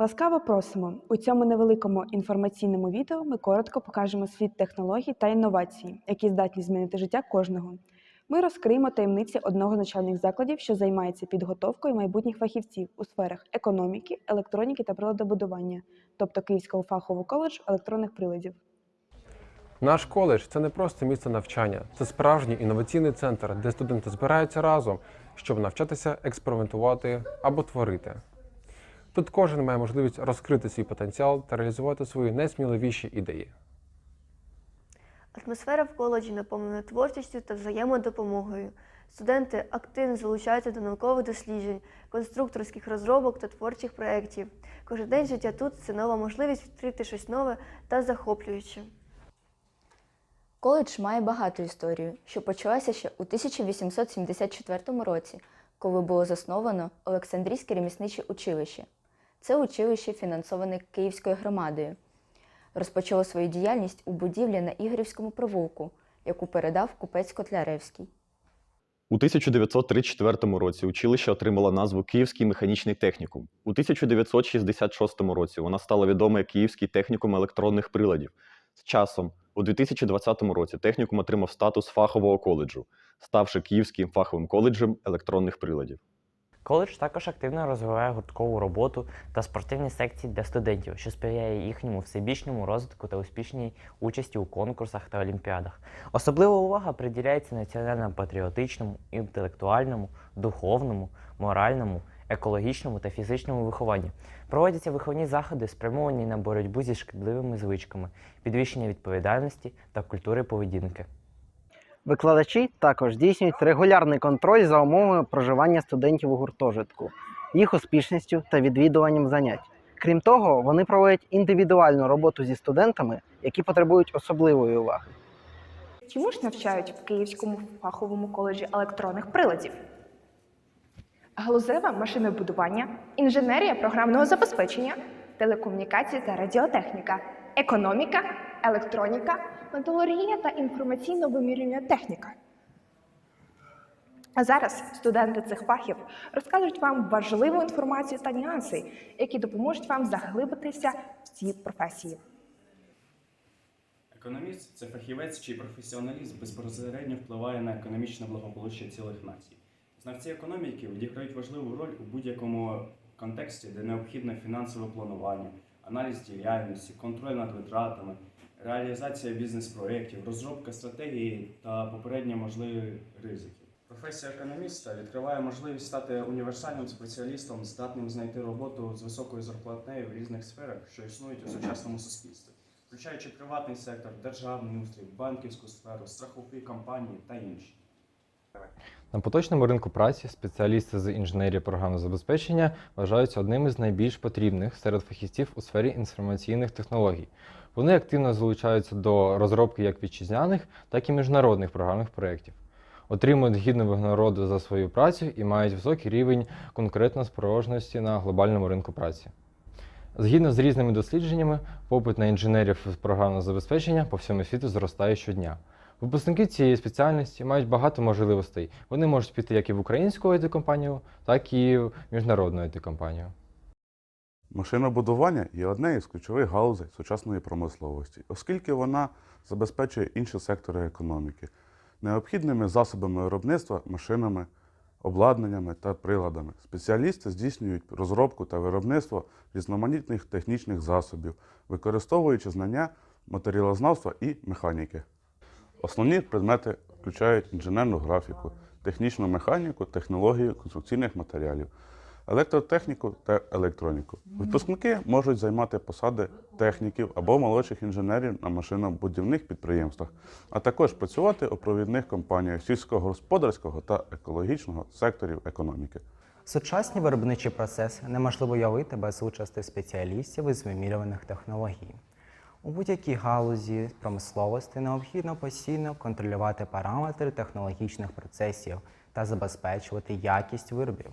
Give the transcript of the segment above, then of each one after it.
Ласкаво просимо! У цьому невеликому інформаційному відео ми коротко покажемо світ технологій та інновацій, які здатні змінити життя кожного. Ми розкриємо таємниці одного з навчальних закладів, що займається підготовкою майбутніх фахівців у сферах економіки, електроніки та приладобудування, тобто Київського фахового коледжу електронних приладів. Наш коледж це не просто місце навчання, це справжній інноваційний центр, де студенти збираються разом, щоб навчатися експериментувати або творити. Тут кожен має можливість розкрити свій потенціал та реалізувати свої найсміливіші ідеї. Атмосфера в коледжі наповнена творчістю та взаємодопомогою. Студенти активно залучаються до наукових досліджень, конструкторських розробок та творчих проєктів. Кожен день життя тут це нова можливість відкрити щось нове та захоплююче. Коледж має багату історію, що почалася ще у 1874 році, коли було засновано Олександрійське ремісниче училище. Це училище, фінансоване Київською громадою. Розпочало свою діяльність у будівлі на Ігорівському провулку, яку передав купець Котляревський. У 1934 році училище отримало назву Київський механічний технікум. У 1966 році вона стала відома як Київський технікум електронних приладів. З часом, у 2020 році, технікум отримав статус фахового коледжу, ставши Київським фаховим коледжем електронних приладів. Коледж також активно розвиває гурткову роботу та спортивні секції для студентів, що сприяє їхньому всебічному розвитку та успішній участі у конкурсах та олімпіадах. Особлива увага приділяється національно-патріотичному, інтелектуальному, духовному, моральному, екологічному та фізичному вихованню. Проводяться виховні заходи, спрямовані на боротьбу зі шкідливими звичками, підвищення відповідальності та культури поведінки. Викладачі також здійснюють регулярний контроль за умовами проживання студентів у гуртожитку, їх успішністю та відвідуванням занять. Крім того, вони проводять індивідуальну роботу зі студентами, які потребують особливої уваги. Чому ж навчають в Київському фаховому коледжі електронних приладів? Галузеве машинобудування, інженерія програмного забезпечення, телекомунікації та радіотехніка, економіка, електроніка, металургія та інформаційно-вимірювальна техніка. А зараз студенти цих фахів розкажуть вам важливу інформацію та нюанси, які допоможуть вам заглибитися в ці професії. Економіст це фахівець, чий професіоналізм безпосередньо впливає на економічне благополуччя цілих націй. Знавці економіки відіграють важливу роль у будь-якому контексті, де необхідне фінансове планування, аналіз діяльності, контроль над витратами, реалізація бізнес-проєктів, розробка стратегії та попередньо можливі ризики. Професія економіста відкриває можливість стати універсальним спеціалістом, здатним знайти роботу з високою зарплатнею в різних сферах, що існують у сучасному суспільстві, включаючи приватний сектор, державний устрій, банківську сферу, страхові компанії та інші. На поточному ринку праці спеціалісти з інженерії програмного забезпечення вважаються одним із найбільш потрібних серед фахівців у сфері інформаційних технологій. Вони активно залучаються до розробки як вітчизняних, так і міжнародних програмних проєктів. Отримують гідну винагороду за свою працю і мають високий рівень конкретно конкурентоспроможності на глобальному ринку праці. Згідно з різними дослідженнями, попит на інженерів з програмного забезпечення по всьому світу зростає щодня. Випускники цієї спеціальності мають багато можливостей. Вони можуть піти як і в українську IT-компанію, так і в міжнародну IT-компанію. Машинобудування є однією із ключових галузей сучасної промисловості, оскільки вона забезпечує інші сектори економіки необхідними засобами виробництва, машинами, обладнаннями та приладами. Спеціалісти здійснюють розробку та виробництво різноманітних технічних засобів, використовуючи знання матеріалознавства і механіки. Основні предмети включають інженерну графіку, технічну механіку, технологію конструкційних матеріалів, електротехніку та електроніку. Випускники можуть займати посади техніків або молодших інженерів на машинобудівних підприємствах, а також працювати у провідних компаніях сільськогосподарського та екологічного секторів економіки. Сучасні виробничі процеси неможливо уявити без участі спеціалістів із вимірюваних технологій. У будь-якій галузі промисловості необхідно постійно контролювати параметри технологічних процесів та забезпечувати якість виробів.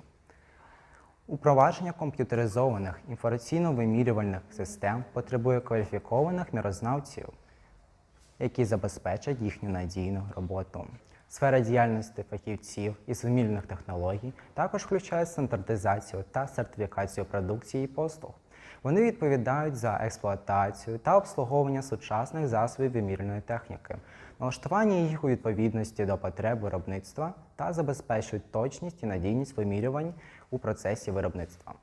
Упровадження комп'ютеризованих інформаційно-вимірювальних систем потребує кваліфікованих мірознавців, які забезпечать їхню надійну роботу. Сфера діяльності фахівців із вимірюваних технологій також включає стандартизацію та сертифікацію продукції і послуг. Вони відповідають за експлуатацію та обслуговування сучасних засобів вимірюваної техніки, налаштування їх у відповідності до потреб виробництва та забезпечують точність і надійність вимірювань у процесі виробництва.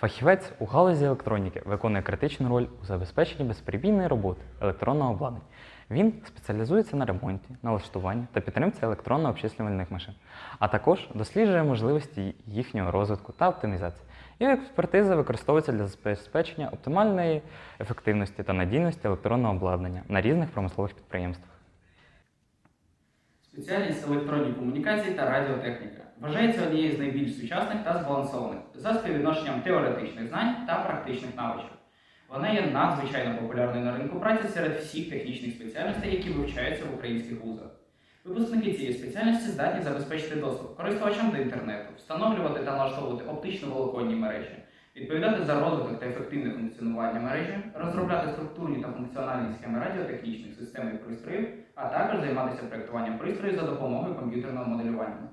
Фахівець у галузі електроніки виконує критичну роль у забезпеченні безперебійної роботи електронного обладнання. Він спеціалізується на ремонті, налаштуванні та підтримці електронно-обчислювальних машин, а також досліджує можливості їхнього розвитку та оптимізації. Його експертиза використовується для забезпечення оптимальної ефективності та надійності електронного обладнання на різних промислових підприємствах. Спеціальність електронні комунікації та радіотехніка вважається однією з найбільш сучасних та збалансованих за співвідношенням теоретичних знань та практичних навичок. Вона є надзвичайно популярною на ринку праці серед всіх технічних спеціальностей, які вивчаються в українських вузах. Випускники цієї спеціальності здатні забезпечити доступ користувачам до інтернету, встановлювати та налаштовувати оптично-волоконні мережі, відповідати за розвиток та ефективне функціонування мережі, розробляти структурні та функціональні схеми радіотехнічних систем і пристроїв, а також займатися проєктуванням пристроїв за допомогою комп'ютерного моделювання.